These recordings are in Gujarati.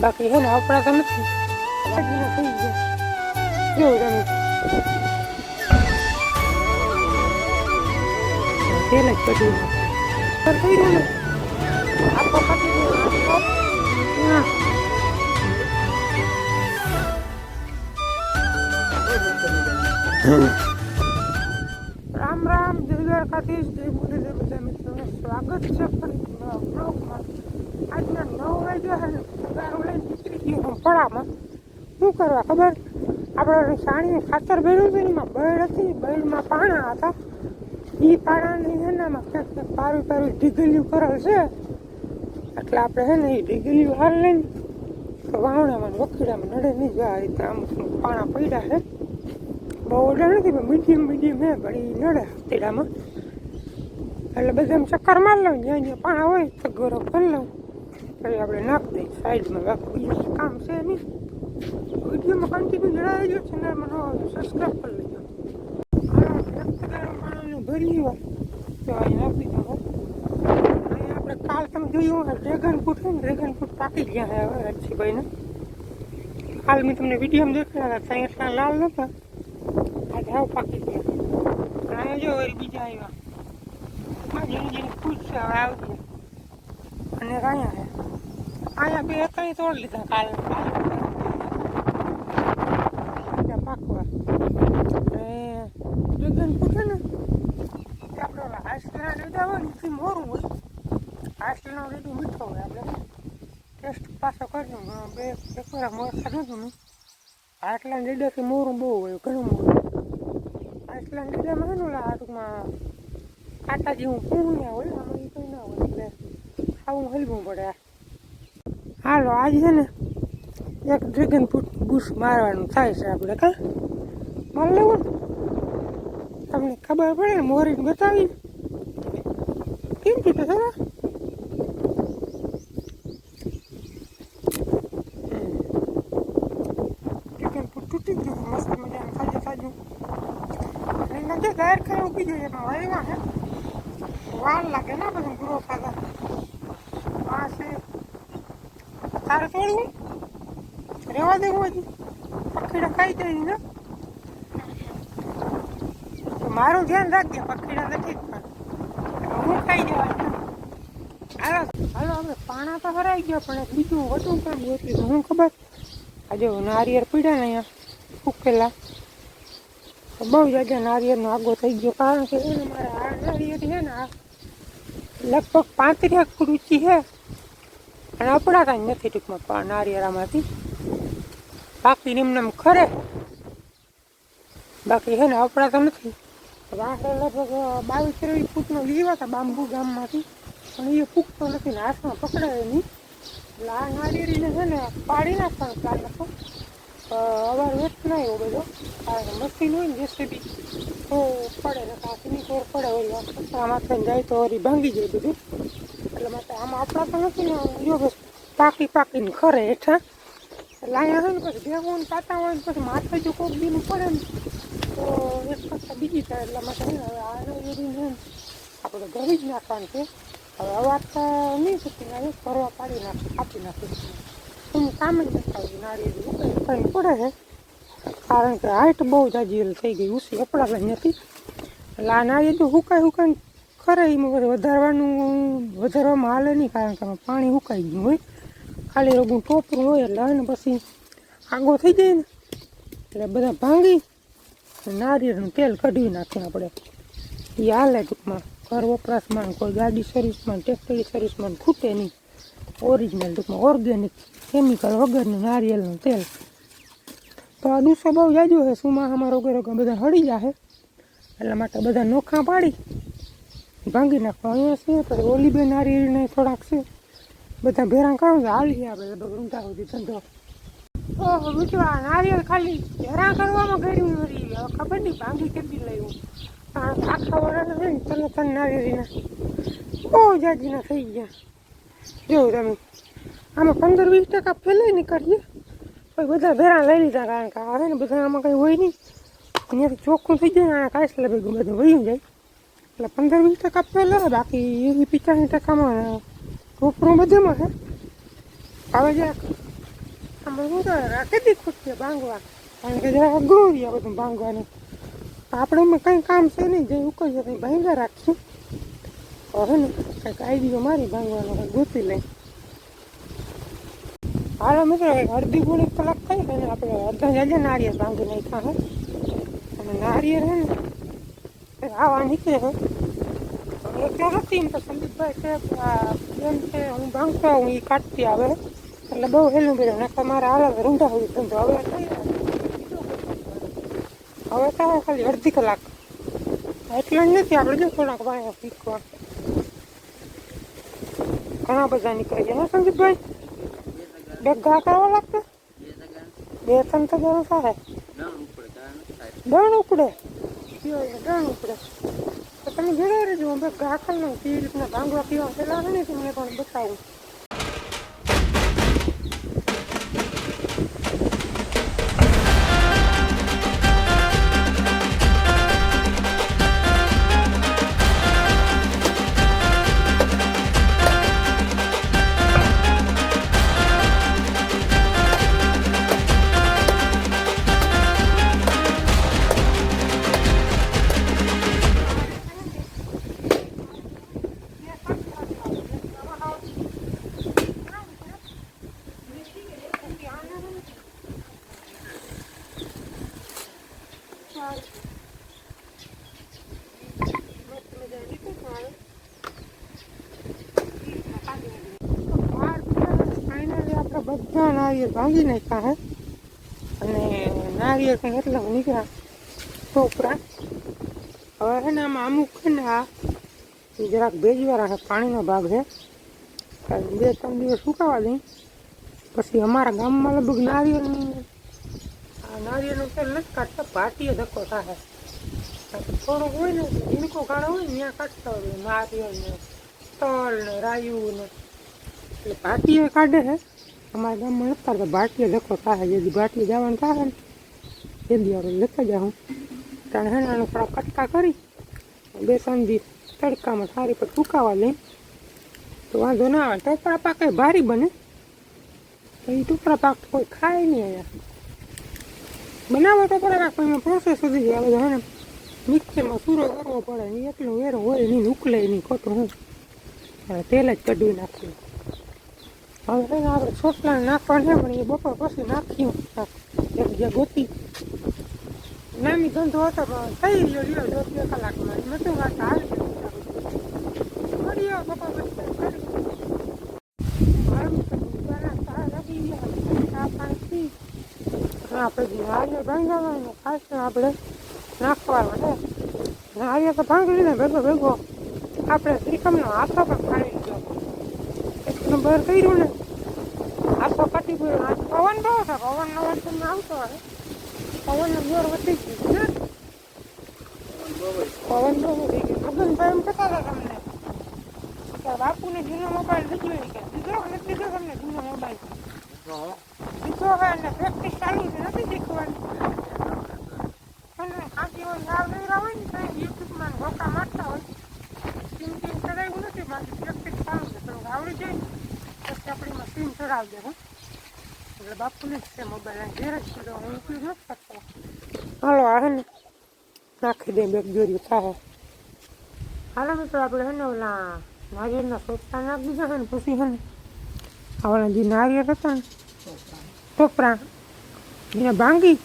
બાકી હે ને આપણા તો નથી. રામ રામ જય દ્વારકાધીશ જય મુરલીધર બધા મિત્રોને સ્વાગત છે ફરી નવા બ્લોગમાં આજના નવ વાગ્યા છે ને સગારો લઈને નીકળી ગયો હું પડામાં શું કરવા ખબર આપણે સાણીએ ખાતર ભર્યું હતું ને એમાં બળ હતી બળમાં પાણા હતા એ પાણાની છે ને એમાં ક્યાંક ક્યાંક પારું પારું ઢીગલિયું કરેલ છે એટલે આપણે છે ને એ ઢીગલિયું હાલ લઈને તો વાવણામાં ને વખીડામાં નડે નહીં જાય આ રીતે આમ પાણા પડ્યા છે બહુ ઓર્ડર નથી પણ મીડિયમ મીડિયમ હે પણ એ નડે તેડામાં એટલે બધા ચક્કર માર લઉં જ્યાં જ્યાં પાણા હોય તો ગરમ કરી લઉં પછી આપણે નાખી દઈએ સાઈડમાં બાકી બીજું કામ છે નહીં વિડીયોમાં કન્ટિન્યુ જણાવી ગયો ચેનલમાં ન સબસ્ક્રાઈબ કરી લેજો. ભરી હોય. તો અહીંયા આપી દો. અહીં આપણે કાલ તમે જોયું ડ્રેગન ફ્રૂટ હોય ને ડ્રેગન ફ્રૂટ પાકી ગયા હવે રક્ષીભાઈને કાલ મેં તમને વિડીયોમાં દેખાડ્યા હતા, ત્યાં લાલ નહોતા આજે પાકી ગયા. અહીંયા જો વળી બીજા આવ્યા. માં જેની હવે આવતી અને અહીંયા અહીંયા બે ત્રણ તોડ લીધા કાલ. બીજા પાકવા અને ડ્રેગન પૂછે ને, કે આપણે ઓલા હાસ્ટના લીધા હોય ને, એથી મોરું હોય. હાસ્ટલનો લીધું મીઠો હોય આપણે. ટેસ્ટ પાછો કરજો. બે, એક વાર મોર ખાધું હતું મેં આટલા લીધાથી મોરું બહુ હોય, ઘણું મોરું આટલા લીડામાં છે ને ઓલા ટૂંકમાં કાંટા જેવું પૂર્ણ્યા હોય, આમાં એ કંઈ ના હોય, એટલે ખાવું હલવું પડે હાલો આજે છે ને એક ડ્રેગન ફ્રૂટ બુશ મારવાનું થાય છે આપણે, કા? મારી લેવું ને? તમને ખબર પડે ને, મોરીને બતાવી કેમ કીધું ખરા તૂટી ગયું મસ્ત મજાનું તાજું અને નજર ગાયર ખાઈ ઉગી જોઈએ એમાં વાયવા હે. લાગે ને બધું ગ્રો આ તારે તોડવું રેવા દેવું હજી? પખીડા ખાઈ જાય ને? મારું ધ્યાન રાખજે, પકડીને નથી જ હું ખાઈ જવા હાલો. હાલો પાણા તો હરાઈ ગયા, પણ બીજું વધુ કામ હતું હું ખબર? આજે નારિયેળ પીડ્યા ને અહીંયા, ઉકેલા. તો બહુ જાજા નારિયેળનો આગો થઈ ગયો, કારણ કે એને મારે આ નારિયેળ છે ને, આ લગભગ પાંત્રીસ ઊંચી છે. અને આપણા કાંઈ નથી ટૂંકમાં નારિયેળામાંથી. બાકી નિમને એમ ખરે. બાકી છે ને, આપણા તો નથી. આપણે લગભગ બાવીસ, ત્રેવીસ ફૂટનો લીવા હતા બાંબુ ગામમાંથી. પણ એ ફૂકતો નથી ને હાથમાં પકડાય નહીં. એટલે આ નારિયેળીને છે ને પાડી નાખવાનું અવાર વેસ્ટ ના એવો બધો કારણ કે મશીન હોય ને જેસીબી, તો પડે ને કાચની કોર પડે હોય થઈને જાય તો હરી ભાંગી જાય બધું. એટલે માટે આમાં આપણા તો નથી ને જો પાકી પાકીને ખરે હેઠા. એટલે અહીંયા ને પછી ભેગું પાતા હોય ને પછી માથે જો કોક દીનું પડે ને તો કરતાં બીજી થાય એટલા માટે હવે આ નારિયેળી છે આપણે ગરી જ નાખવાનું છે હવે અવાજ તો નહીં શકી હવે ફરવા પાડી નાખી કાપી નાખી હું કામ જ નથી આવતું નારિયેળ કંઈ પડે છે કારણ કે હાઈટ બહુ જાજી થઈ ગઈ ઉસી અપડા નથી. એટલે આ નારિયેળ હુકાય હુકાય ખરે એમાં વધારવાનું વધારવામાં હાલે નહીં કારણ કે પાણી હુકાઈ ગયું હોય ખાલી રોગું ટોપરું હોય એટલે અને પછી આગો થઈ જાય ને એટલે બધા ભાંગી નારિયેળનું તેલ કઢવી નાખીએ આપણે એ હાલે ટૂંકમાં. ઘર વપરાશમાં કોઈ ગાડી સર્વિસમાં ટેક્ટરી સર્વિસમાં ખૂટે નહીં. ઓરિજિનલ ટૂંકમાં ઓર્ગેનિક કેમિકલ વગરનું નારિયેળનું તેલ. તો આ દૂસો બહુ જાજો છે. સુમાહામાં રોગે રોગે બધા હળી જાય એટલા માટે બધા નોખા પાડી. ભાંગી નાખવા અહીંયા છે તો ઓલી બે નારિયેળને થોડાક છે. બધા ભેરા કામ હાલી આપણે લગભગ રૂંધા સુધી ધંધો. ઓહો આ નારિયેળ ખાલી ભેરા કરવામાં ગયું નથી હવે ખબર નહીં ભાંગી કેટલી લઈ કારણ આખા વરાના છે ને તને તને નારિયેળીના. બહુ જાજીના થઈ ગયા. જોયું તમે, આમાં પંદર વીસ ટકા ફેલાઈ નીકળીએ પછી બધા ભેરા લઈ લીધા કારણ કે આવે ને બધા આમાં કંઈ હોય નહીં. અહીંયાથી ચોખ્ખું થઈ જાય ને આ કાંસલા ભેગું બધું વહી જાય. એટલે પંદર વીસ ટકા પહેલાં બાકી એવી પિચાસી ટકામાં રોપરું બધામાં છે. હવે જરાક આમાં શું કરે રાખી ખુશી બાંગવા. કારણ કે જરા અઘરું રહી આ બધું બાંગવાનું કંઈ કામ છે નહીં, જે ઉકળીએ કંઈ ભાંગા રાખશું હવે ને કંઈક આઈડિયો મારી ભાંગવાનો કંઈક લઈ. હાલો મિત્રો એક અડધી ગુણી કલાક થઈ ને આપણે અડધા જાજે નારિયેળ ભાંગી નાખ્યા હે અને નાળિયેર હે ને આવા નીકળે છે. એકલો નથી તો સંદીપભાઈ છે હું ભાંગતો હું એ કાઢતી આવે. એટલે બહુ હેલું બેલું નાખતા મારે હાલ રૂંઢા હોય ધંધો હવે. હવે તો ખાલી અડધી કલાક. એટલે જ નથી, આપણે જો થોડાક વાયા પીકવા ઘણા બધા નીકળી ગયા સંદીપભાઈ બે ઘા કરવા લાગતા? બે ત્રણ તો જરૂર થાય. દણ પીવો દણ તો તમે જોડે રહેજો બે કરી લઉં. કેવી રીતના ભાંગવા પીવા પેલા ને તમને પણ બતાવું. નારિયેળ ભાંગી નાખ્યા હે અને નારિયેળ કંઈ એટલા નીકળ્યા ટોપરા હવે આમાં અમુક છે ને આ જરાક ભેજવાળા છે પાણીનો ભાગ છે બે ત્રણ દિવસ સુકાવા દઈ. પછી અમારા ગામમાં લગભગ નારિયેળની આ નારિયેળનું તેલ નથી કાઢતા ભાટીએ ધક્કો થાય. થોડુંક હોય ને ઝીણકો ગાળો હોય ત્યાં કાઢતા હોય. નારિયેળ ને તલ ને રાયું ને એટલે ભાટીએ કાઢે છે અમારા ગામમાં નથી કાઢતા ભાટીએ ધક્કો થાય જેથી ભાટીએ જવાનું થાય ને. જલ્દી આપણે લેતા જાઉં ત્યારે હેણાનો થોડા કટકા કરી, બે તડકામાં સારી પર સુકાવા લઈ. તો વાંધો ના આવે, ટોપરા પાક એ ભારી બને. તો એ ટોપરા પાક કોઈ ખાય નહીં અહીંયા. બનાવો ટોપરા પાક એમાં પ્રોસેસ સુધી જાય. હવે હે ને મિક્સરમાં સૂરો કરવો પડે ને એટલું વેરો હોય નહીં, ઉકલે નહીં, ખોટું હું. તેલ જ કઢવી નાખ્યું હવે છે આપણે છોટલા નાખવાને પણ એ બપોર પછી નાખ્યું એક જે ગોતી. નાની ધંધો હતો, પણ થઈ ગયો રહ્યો, દોઢ બે કલાકમાં. નથી વાત આવી ગયું બપોર પછી. આપણે નારિયેળ ભાંગવાનું. ખાસ આપણે છે. નારિયેળ તો ભાંગી લીધે, ભેગો ભેગો. આપણે શ્રીખમનો હાથો પણ ખાઈ એક નંબર કર્યું ને. આખો કટી ગયો. પવન બહુ છે. પવન નો વાત તમને આવતો હોય. પવન નો જોર વધી ગયું ને પવન બહુ વધી ગયો. મગનભાઈ એમ કહેતા હતા તમને. કે બાપુને જૂનો મોબાઈલ એ કે કે નથી લીધો તમને જૂનો મોબાઈલ? દીધો હવે અને પ્રેક્ટિસ ચાલુ છે. નથી શીખવાની. અને આખી હોય લેરા હોય ને તો યુટ્યુબમાં ગોકા મારતા હોય. ટીમ ચડાવ્યું નથી. બાકી પ્રેક્ટિસ ચાલુ છે. થોડુંક આવડી જાય આપણે મશીન ચડાવી દે એટલે બાપુને છે મોબાઈલ ઘેર જ કીધો હું ઉપયોગ નથી કરતો હાલો આવે ને, નાખી દે બેગ જોર્યું થાય હાલો મિત્રો, આપણે હે ને ઓલા નારિયેળના સોપટા નાખી દીધા છે ને, પછી હે ને, આ જે નારિયેળ હતા ને ટોપરા એને ભાંગી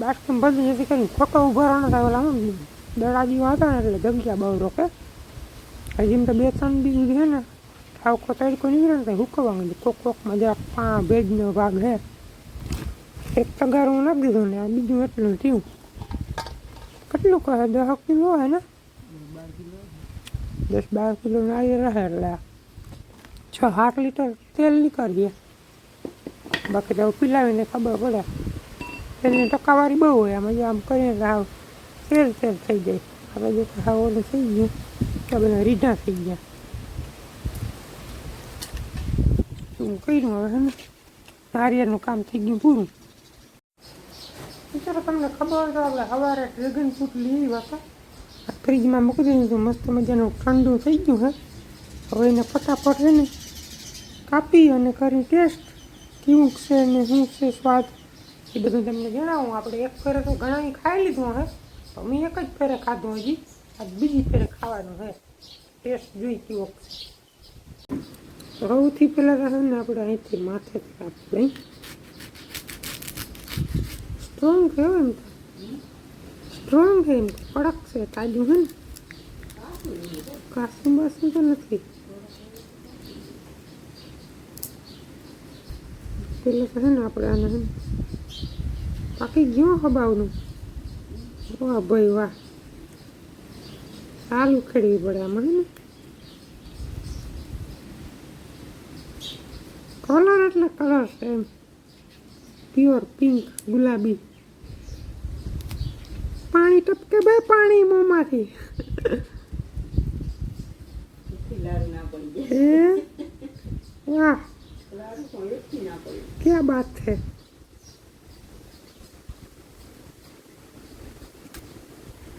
બાટકમ બધી જેથી કરીને ખોટો ઊભા ન થાય, ઓલા દડા જેવા હતા ને, એટલે જગ્યા બહુ રોકે. હજી તો બે ત્રણ બીજું છે ને ઠાવકો તડકો નીકળે ને તો હુકવા માંડી કોક કોકમાં જરાક પા ભેજનો ભાગ હે એક હું નાખી દીધો ને આ બીજું એટલું થયું કેટલું કહે દસ કિલો હોય ને દસ બાર કિલો નાળી રહે એટલે છ સાત લીટર તેલ નીકળીએ બાકી તો પીલાવીને ખબર પડે તેલની ટકાવારી બહુ હોય આમ આમ કરીને હાવ તેલ તેલ થઈ જાય આપણે જો હાવ ઓલું થઈ ગયું તો બધા રીઢા થઈ ગયા શું કર્યું હવે હે નારિયેળનું કામ થઈ ગયું પૂરું. વિચારો તમને ખબર તો આપણે સવારે ડ્રેગન ફ્રૂટ લીધી હતા. ફ્રીજમાં મૂકી દીધું હતું મસ્ત મજાનું ઠંડુ થઈ ગયું હે. હવે એને ફટાફટ છે ને કાપી અને કરી ટેસ્ટ કેવું છે ને શું છે સ્વાદ એ બધું તમને જણાવું. આપણે એક ફેરે તો ઘણા ખાઈ લીધું હે. તો મેં એક જ ફેરે ખાધું હજી. આ બીજી ફેરે ખાવાનું હે. ટેસ્ટ જોઈ કેવો છે. સૌથી પહેલાં છે આપણે અહીંથી માથેથી આપણે સ્ટ્રોંગ કહેવાય એમ તો. સ્ટ્રોંગ છે એમ કડક છે, તાજું છે ને. કાસું બાસું તો નથી. પેલા છે ને આપણે આને હે પાકી ગયો હબાવનું. વાહ ભાઈ વાહ. સારું ખેડવી પડે આમાં હે ને. કલર એટલે કલર છે એમ. પ્યોર પિંક ગુલાબી. પાણી ટપકે બે પાણી મોંમાંથી. એ વાહ. ક્યાં બાત છે?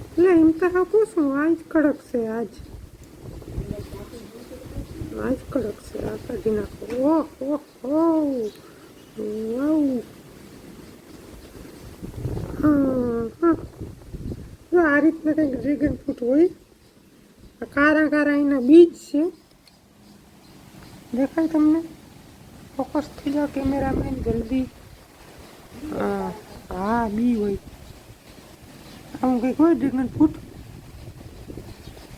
એટલે એમ તો શું આજ કડક છે આજ. કડક છે આ કાઢી નાખો ઓહ ઓહ ઓહ વાવ હા હા આ રીતના કંઈક ડ્રેગન ફ્રૂટ હોય કારા કારા એના બીજ છે દેખાય તમને ફોકસ થઈ જાઓ કેમેરામેન જલ્દી હા બી હોય આવું કંઈક હોય ડ્રેગન ફ્રૂટ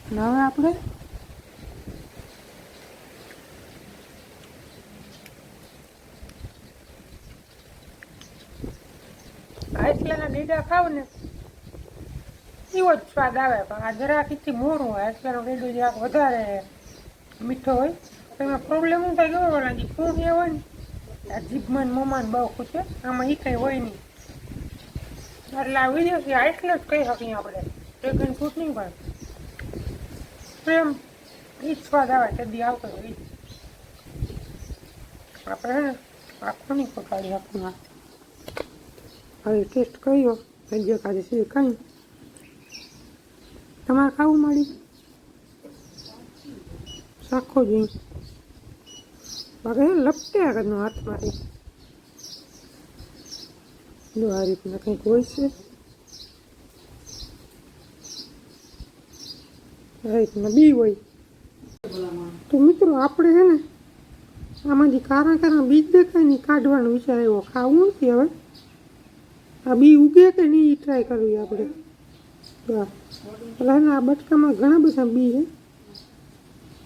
અને હવે આપણે આઈસલાના ડીડા ખાવ ને, એવો જ સ્વાદ આવે. પણ આ જરાક ઈથી મોરું હોય આઈસલાનો ડીડો જરાક વધારે મીઠો હોય, તો એમાં પ્રોબ્લેમ હું થાય ગયો જે ફૂટ એ હોય ને, આ જીભમાં મોમાં બહુ ખૂચે આમાં એ કંઈ હોય નહીં. એટલે આ વિદેશી આટલે જ કહી શકીએ આપણે. ડ્રેગન ફ્રૂટ નહીં પણ પ્રેમ એ જ સ્વાદ આવે કદી આવતો હોય આપણે આખું નહીં પકાડી આખું હવે ટેસ્ટ કર્યો ભજીયા કાઢે છે કંઈ તમારે ખાવું મળી સાખો જોઈ. બાકી લપટે આગળનો હાથમાંથી જો આ રીતના કંઈક હોય છે. આ રીતના બી હોય. તો મિત્રો આપણે છે ને, આમાંથી કારા કારા બીજ દેખાય ને કાઢવાનું કાઢવાનો વિચાર એવો ખાવું નથી હવે. આ બી ઉગે કે નહીં એ ટ્રાય કરવી આપણે. તો આ બટકામાં ઘણા બધા બી છે.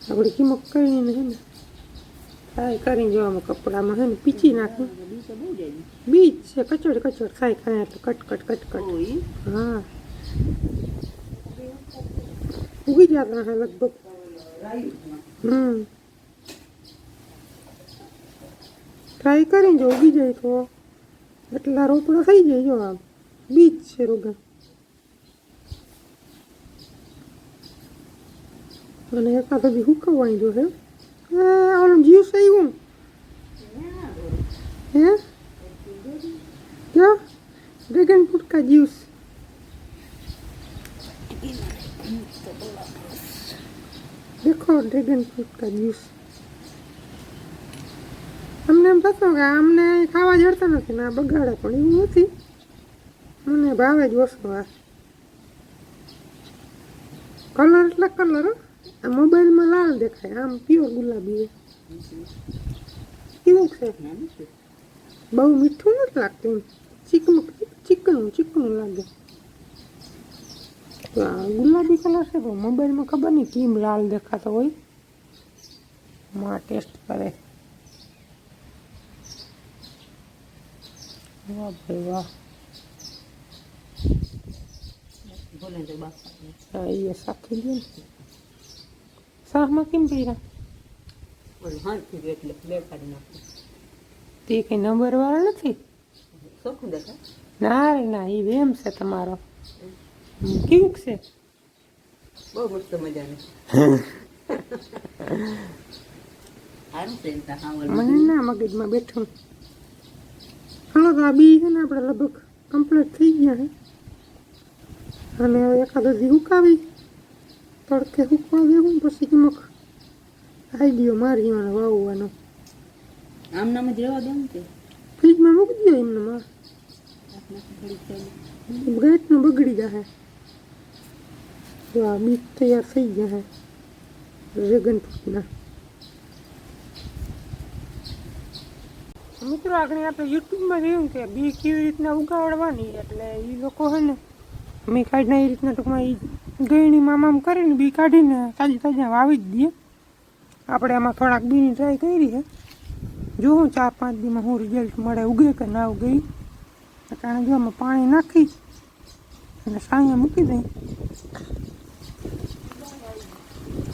આપણે કિંમત કરીને છે ને. ટ્રાય કરીને જોવામાં કપડામાં હે ને પીચી નાખી. તો જાય બીજ છે કચડ કચડ. ખાય ખાય એટલે કટ કટ કટ કટ. હા. ઉગી જતા હા લગભગ. હમ. ટ્રાય કરીને જો ઉગી જાય તો. એટલા રોપડા થઈ જાય જો આમ બીજ છે રોગા અને એકાદ બી હુકવવાની જો હે એ ઓલું જ્યુસ આવ્યું હે क्या ड्रैगन फ्रूट का जूस देखो ड्रैगन फ्रूट का जूस અમને એમ કે અમને ખાવા જડતા નથી ને આ બગાડે પણ એવું નથી. મને ભાવે જ ઓછો આ. કલર એટલે કલર આ મોબાઈલમાં લાલ દેખાય, આમ પ્યોર ગુલાબી કેવું છે. બહુ મીઠું નથી લાગતું. ચીકણું ચીકણું ચીકણું લાગે. ગુલાબી કલર છે, પણ મોબાઈલમાં ખબર નહીં કેમ લાલ દેખાતો હોય. માં ટેસ્ટ કરે. વાહ ભાઈ વાહ હા એ સાખી દે કેમ પીરા તે કંઈ નંબર વાળો નથી ના રે ના એ વેમ છે તમારો કેવું છે બહુ મસ્ત મજાનું મને ના મગજમાં બેઠું. હાલો તો આ બી છે ને આપણે લગભગ કમ્પ્લીટ થઈ ગયા છે. અને હવે એકાદ દી હુકાવી તડકે હુકવા દેવું પછી કિમક આઈડિયો મારી મને વાવવાનો. આમનામાં નામ જ રહેવા દો ને તે. ફ્રીજમાં મૂકી દો એમને માં આટલાથી થોડીક ચાલી ગેટનું બગડી જશે જો આ બીજ તૈયાર થઈ જશે ડ્રેગન ફ્રૂટના મિત્રો આગળ આપણે યુટ્યુબમાં જોયું કે બી કેવી રીતના ઉગાડવાની એટલે એ લોકો છે ને મેં કાઢીને એ રીતના ટૂંકમાં એ ગયણી આમ કરીને બી કાઢીને તાજી તાજા વાવી જ દઈએ આપણે આમાં થોડાક બીની ટ્રાય કરી છે જોઉં ચાર પાંચ દીમાં શું રિઝલ્ટ મળે ઉગે કે ના ઉગે. કારણ જો આમાં પાણી નાખી અને સાંજે મૂકી દઈ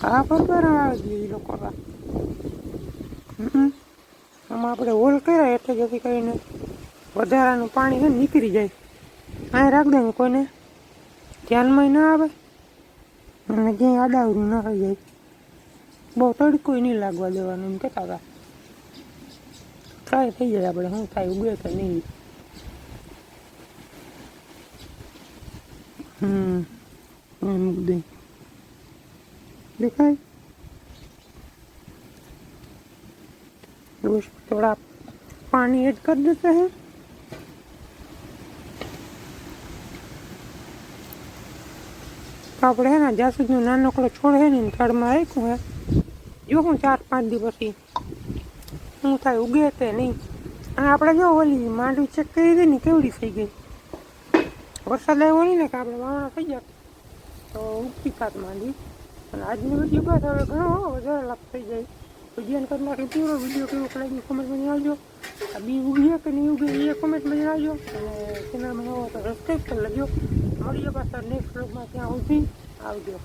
હા બરાબર આવે એ લોકો. હમ. આમાં આપણે હોલ કર્યા એટલે જેથી કરીને વધારાનું પાણી છે નીકળી જાય. અહીં રાખ દે કોઈને. ધ્યાનમાં ના આવે. અને ક્યાંય આડાવડું ના થઈ જાય. બહુ તડકો નહીં લાગવા દેવાનું એમ કહેતા હતા. ટ્રાય થઈ જાય આપણે. શું થાય, ઉગે કે નહીં? હમ. મૂકી દઈ દેખાય? બસ થોડા પાણી ऐड કરી देते हैं। આપણે હે ને જ્યાં સુધી નાનકડો છોડ હે ને થડમાં રાખ્યું હે જો હું ચાર પાંચ દિવસથી હું થાય ઉગે તે નહીં અને આપણે જો ઓલી માંડવી ચેક કરી દે ને કેવડી થઈ ગઈ વરસાદ આવ્યો નહીં ને કે આપણે વાવણા થઈ જાય તો ઉગતી કાત માંડવી અને આજની વીડિયો બસ હવે ઘણો વધારે લાભ થઈ જાય વીડિયો કરી નાખી પૂરો વીડિયો કેવો લાગ્યો કોમેન્ટમાં જણાવજો આ બી ઉગીએ કે નહીં ઉગે એ કોમેન્ટમાં જણાવજો અને ચેનલમાં નવો તો સબસ્ક્રાઈબ કરી લેજો મળીએ પાછા નેક્સ્ટ વ્લોગમાં ત્યાં સુધી આવજો